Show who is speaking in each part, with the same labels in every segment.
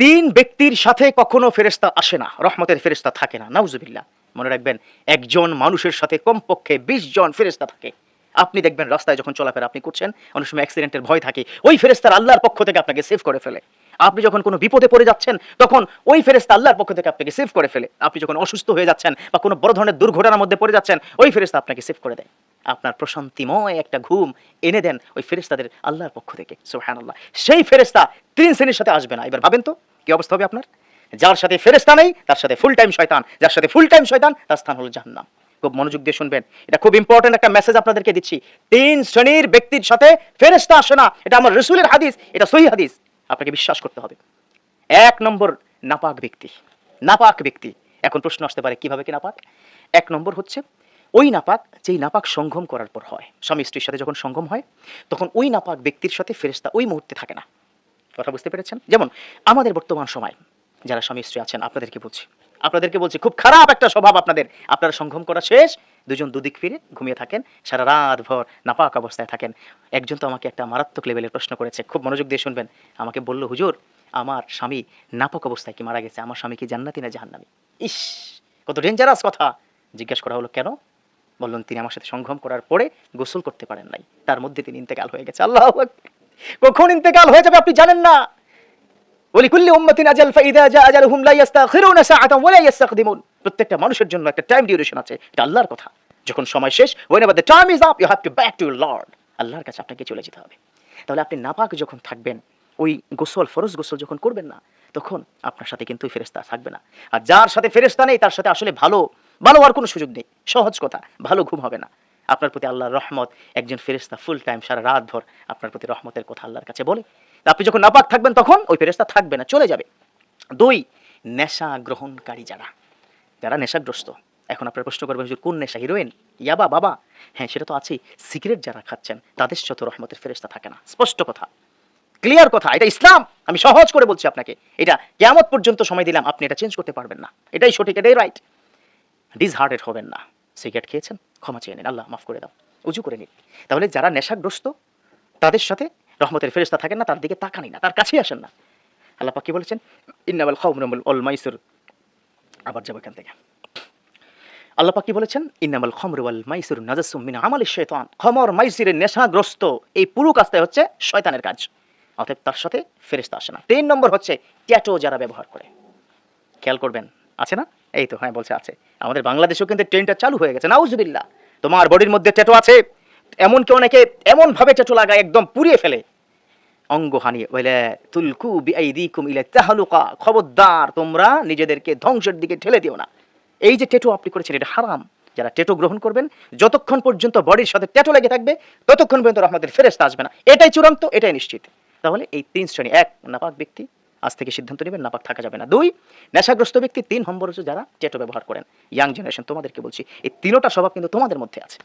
Speaker 1: তিন ব্যক্তির সাথে কখনো ফেরেস্তা আসে না, রহমতের ফেরেস্তা থাকে না। নাউজুবিল্লাহ। মনে রাখবেন, একজন মানুষের সাথে কমপক্ষে বিশ জন ফেরেস্তা থাকে। আপনি দেখবেন, রাস্তায় যখন চলাফেরা আপনি করছেন, অনেক সময় অ্যাক্সিডেন্টের ভয় থাকে। ওই ফেরেস্তার আল্লাহর পক্ষ থেকে আপনাকে সেভ করে ফেলে। আপনি যখন কোনো বিপদে পড়ে যাচ্ছেন, তখন ওই ফেরেস্তা আল্লাহর পক্ষ থেকে আপনাকে সেভ করে ফেলে। আপনি যখন অসুস্থ হয়ে যাচ্ছেন বা কোনো বড় ধরনের দুর্ঘটনার মধ্যে পড়ে যাচ্ছেন, ওই ফেরেস্তা আপনাকে সেভ করে দেয়। আপনার প্রশান্তিময় একটা ঘুম এনে দেন ওই ফেরেস্তাদের আল্লাহর পক্ষ থেকে। সুবহানাল্লাহ। সেই ফেরেস্তা তিন শ্রেণির সাথে আসবে না। এবার ভাবেন তো কি অবস্থা হবে আপনার? যার সাথে ফেরেস্তা নেই, তার সাথে ফুল টাইম শয়তান। যার সাথে ফুল টাইম শয়তান, তার স্থান হলো জাহান্নাম। খুব মনোযোগ দিয়ে শুনবেন। এটা খুব ইম্পর্টেন্ট একটা মেসেজ আপনাদেরকে দিচ্ছি। তিন শ্রেণির ব্যক্তির সাথে ফেরেস্তা আসে না। এটা আমার রসুলের হাদিস, এটা সহি হাদিস। আপনাকে বিশ্বাস করতে হবে। এক নম্বর নাপাক ব্যক্তি। নাপাক ব্যক্তি। এখন প্রশ্ন আসতে পারে, কীভাবে কি নাপাক? এক নম্বর হচ্ছে, ওই নাপাক যেই নাপাক সঙ্গম করার পর হয়, স্বামী স্ত্রীর সাথে যখন সঙ্গম হয়, তখন ওই নাপাক ব্যক্তির সাথে ফেরেস্তা ওই মুহূর্তে থাকে না। কথা বুঝতে পেরেছেন? যেমন, আমাদের বর্তমান সময়, যারা স্বামী স্ত্রী আছেন, আপনাদেরকে বলছি। আপনাদেরকে বলছি, খুব খারাপ একটা স্বভাব আপনাদের। আপনারা সঙ্গম করা শেষ, দুজন দুদিক ফিরে ঘুমিয়ে থাকেন, সারা রাত ভর নাপাক অবস্থায় থাকেন। একজন তো আমাকে একটা মারাত্মক লেভেলের প্রশ্ন করেছে, খুব মনোযোগ দিয়ে শুনবেন। আমাকে বলল, হুজুর, আমার স্বামী নাপাক অবস্থায় কি মারা গেছে? আমার স্বামী কি জান্নাতি না জাহান্নামি? ইস, কত ডেঞ্জারাস কথা। জিজ্ঞাসা করা হলো, কেন? বললেন, তিনি আমার সাথে সঙ্গম করার পরে গোসল করতে পারেন নাই। তার মধ্যে তিনি ইন্তেকাল হয়ে গেছে। আল্লাহ কখন ইন্তেকাল হয়ে যাবে আপনি জানেন না। প্রত্যেকটা মানুষের জন্য একটা টাইম ডিউরেশন আছে, এটা আল্লাহর কথা। যখন সময় শেষ আল্লাহর কাছে আপনাকে চলে যেতে হবে। তাহলে আপনি নাপাক যখন থাকবেন, ওই গোসল, ফরজ গোসল যখন করবেন না, তখন আপনার সাথে কিন্তু ফেরেস্তা থাকবে না। আর যার সাথে ফেরেস্তা নেই, তার সাথে আসলে ভালো ভালো হওয়ার কোনো সুযোগ নেই। সহজ কথা, ভালো ঘুম হবে না। আপনার প্রতি আল্লাহর রহমত, একজন ফেরেস্তা ফুল টাইম সারা রাত ভর আপনার প্রতি রহমতের কথা আল্লাহর কাছে বলে। আপনি যখন নাপাক থাকবেন তখন ওই ফেরেস্তা থাকবে না, চলে যাবে। দুই, নেশা গ্রহণকারী যারা যারা নেশাগ্রস্ত। এখন আপনার প্রশ্ন করবেন, হুজুর, কোন নেশা হিরোইন ইয়াবা বাবা? হ্যাঁ সেটা তো আছেই। সিগারেট যারা খাচ্ছেন, তাদের যত রহমতের ফেরেস্তা থাকে না। স্পষ্ট কথা। ক্লিয়ার কথা। এটা ইসলাম। আমি সহজ করে বলছি আপনাকে। এটা কেমত পর্যন্ত সময় দিলাম, আপনি এটা চেঞ্জ করতে পারবেন না। এটাই সঠিক, এটাই রাইট ডিসহার্টেড হবেন না। সিগারেট খেয়েছেন? ক্ষমা চেয়ে নিন, আল্লাহ মাফ করে দাও উজু করে নিন। তাহলে যারা নেশাগ্রস্ত, তাদের সাথে রহমতের ফেরেস্তা থাকেন না, তার দিকে তাকানি না, তার কাছেই আসেন না। আল্লাহ পাক বলেছেন? ইন্নাবাল খাউমুল অল মাইসুর। আবার যাব এখান থেকে। আল্লাহ পাক কি বলেছেন? ইন্নামাল খমরুয়াল মাইসুর নাজাসুম মিন আমাল শয়তান খমর, মাইসিরের নেশাগ্রস্ত, এই পুরো কাজটাই হচ্ছে শয়তানের কাজ। অতএব তার সাথে ফেরেস্তা আসে না। তিন নম্বর হচ্ছে ট্যাটো যারা ব্যবহার করে। খেয়াল করবেন, আছে না? এই তো হ্যাঁ বলছে, আছে। আমাদের বাংলাদেশেও কিন্তু ট্রেনটা চালু হয়ে গেছে। নাউজুবিল্লাহ। তোমার বডির মধ্যে ট্যাটো আছে, এমনকি অনেকে এমন ভাবে ট্যাটো লাগায়, একদম পুড়িয়ে ফেলে। অঙ্গহানি বলে তুলকু বিআইদিকুম খবরদার, তোমরা নিজেদেরকে ধ্বংসের দিকে ঠেলে দিও না। এই যে টেটু আপনি করেছেন, এটা হারাম। যারা টেটু গ্রহণ করবেন, যতক্ষণ পর্যন্ত বডির সাথে ট্যাটু লেগে থাকবে, ততক্ষণ পর্যন্ত রহমতের ফেরেস্তা আসবে না। এটাই চূড়ান্ত, এটাই নিশ্চিত। তাহলে এই তিন শ্রেণি, এক নাপাক ব্যক্তি আজ থেকে সিদ্ধান্ত নেবেন, নাপাক থাকা যাবে না। দুই, নেশাগ্রস্ত ব্যক্তি তিন নম্বর হচ্ছে যারা টেটো ব্যবহার করেন। ইয়াং জেনারেশন, তোমাদেরকে বলছি, এই তিনোটা স্বভাব কিন্তু তোমাদের মধ্যে আছে।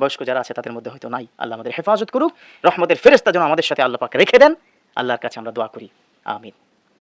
Speaker 1: বয়স্ক যারা আছে, তাদের মধ্যে হয়তো নাই। আল্লাহ আমাদের হেফাজত করুক, রহমতের ফেরেস্তা যেন আমাদের সাথে আল্লাহ পাক রেখে দেন। আল্লাহর কাছে আমরা দোয়া করি। আমিন।